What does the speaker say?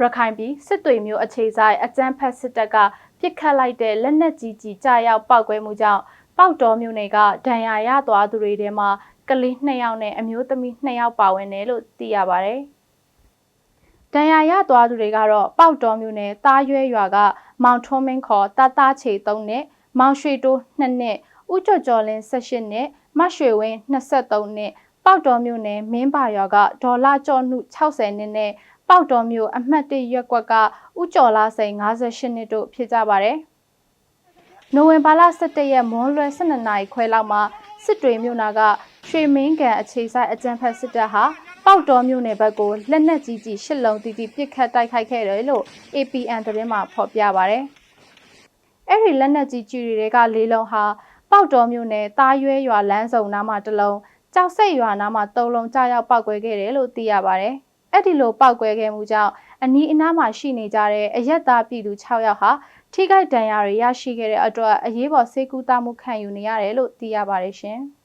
ရခိုင်ပြည်စစ်တွေမျိုးအခြေဆိုင်အကြမ်းဖက်စစ်တပ်ကပြစ်ခတ်လိုက်တဲ့လက်နက်ကြီးကြီးကြာရောက်ပောက်ကွဲမှုကြောင့်ပေါက်တော်မျိုးတွေကဒဏ်ရာရသွားသူတွေထဲမှာကလေး2ယောက်နဲ့အမျိုးသမီး2ယောက်ပါဝင်တယ်လို့သိရပါဗျ။ဒဏ်ရာရသွားသူတွေကတော့ပေါက်တော်မျိုးနဲ့တားရွဲရွာကမောင်ထွန်းမင်းခေါ်တာတာချေ3နဲ့မောင်ရွှေတိုး2နဲ့ဦးကျော်ကျော်လင်း18နဲ့မရွှေဝင်း23နဲ့ ပေါက်တော်မျိုးနဲ့မင်းပါရွာကဒေါ်လာကျော်နှု60နဲ့နဲ့ပေါက်တော်မျိုးအမှတ်၁ရက်ကွက်ကဥကျော်လာစိန်58နှစ်တို့ဖြစ်ကြပါတယ်။နိုဝင်ဘာလ17ရက်မွန်းလွဲ12နာရီခွဲလောက်မှာစစ်တွေမြို့နာကရွှေမင်းကန်အခြေဆိုင်အကြံဖက်စစ်တပ်ဟာပေါက်တော်မြို့နယ်ဘက်ကိုလက်နက်ကြီးကြီးရှစ်လုံးတီးတီးပစ်ခတ်တိုက်ခိုက်ခဲ့တယ်လို့ APN သတင်းမှာဖော်ပြပါဗျ။အဲ့ဒီလက်နက်ကြီးကြီးတွေကလေးလုံးဟာပေါက်တော်မြို့နယ်တားရွဲရွာလမ်းစုံနားမှာတစ်လုံး ကြောက်စိတ်ရွာနားမှာသုံးလုံးကြားရောက်ပောက်ကွဲခဲ့တယ်လို့သိရပါဗျ။အဲ့ဒီလိုပောက်ကွဲခဲ့မှုကြောင့်အနီးအနားမှာရှိနေကြတဲ့အရက်သားပြည်သူ6ယောက်ဟာထိခိုက်ဒဏ်ရာတွေရရှိခဲ့တဲ့အတွက်အရေးပေါ်ဆေးကုသမှုခံယူနေရတယ်လို့သိရပါတယ်ရှင်။